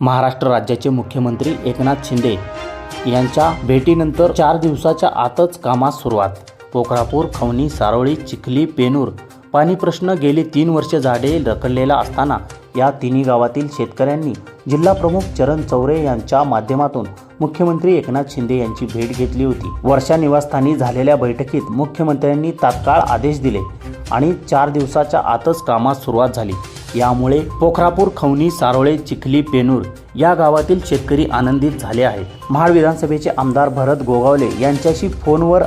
महाराष्ट्र राज्याचे मुख्यमंत्री एकनाथ शिंदे यांच्या भेटीनंतर चार दिवसाच्या आतच कामास सुरुवात. पोखरापूर खवणी सारोळी चिखली पेनूर पाणी प्रश्न गेली तीन वर्ष झाडे रखडलेला असताना या तिन्ही गावातील शेतकऱ्यांनी जिल्हाप्रमुख चरण चौरे यांच्या माध्यमातून मुख्यमंत्री एकनाथ शिंदे यांची भेट घेतली होती. वर्षा निवासस्थानी झालेल्या बैठकीत मुख्यमंत्र्यांनी तात्काळ आदेश दिले. आणि चार दिवसाच्या आतच कामास सुरुवात झाली. यामुळे पोखरापूर खवणी सारोळे चिखली पेनूर या गावातील शेतकरी आनंदित झाले आहेत. महाड विधानसभेचे आमदार भरत गोगावले यांच्याशी फोनवर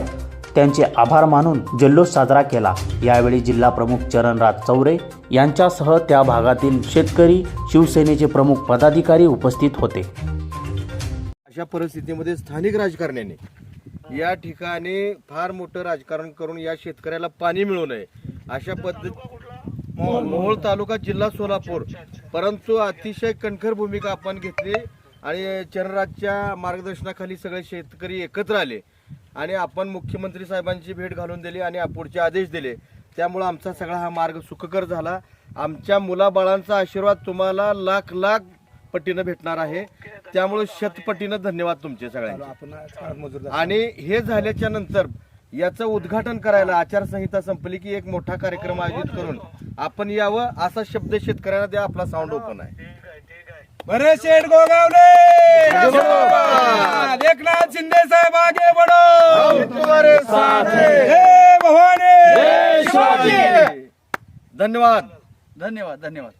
त्यांचे आभार मानून जल्लोष साजरा केला. यावेळी जिल्हा प्रमुख चरणराज चौरे यांच्यासह त्या भागातील शेतकरी शिवसेनेचे प्रमुख पदाधिकारी उपस्थित होते. अशा परिस्थितीमध्ये स्थानिक राजकारण्याने या ठिकाणी फार मोठं राजकारण करून या शेतकऱ्याला पाणी मिळू नये. अशा पद्धत मोहोळ तालुका जिल्हा सोलापूर. परंतु अतिशय कणखर भूमिका आपण घेतली आणि चरणराजच्या मार्गदर्शनाखाली सगळे शेतकरी एकत्र आले आणि आपण मुख्यमंत्री साहेबांची भेट घालून दिली आणि पुढचे आदेश दिले. त्यामुळं आमचा सगळा हा मार्ग सुखकर झाला. आमच्या मुलाबाळांचा आशीर्वाद तुम्हाला लाख लाख पटीनं भेटणार आहे. त्यामुळे शतपटीनं धन्यवाद तुमचे सगळ्यांचे. आणि हे झाल्याच्यानंतर याचं उद्घाटन करायला आचारसंहिता संपली की एक मोठा कार्यक्रम आयोजित करून आपण यावं असा शब्द शेतकऱ्यांना द्या आपला साऊंड ओपन आहे. बरे शेठ गोगावले. एकनाथ शिंदे साहेब आगे बढ़ो! तुम्हारे साथ भवानी! धन्यवाद! धन्यवाद धन्यवाद!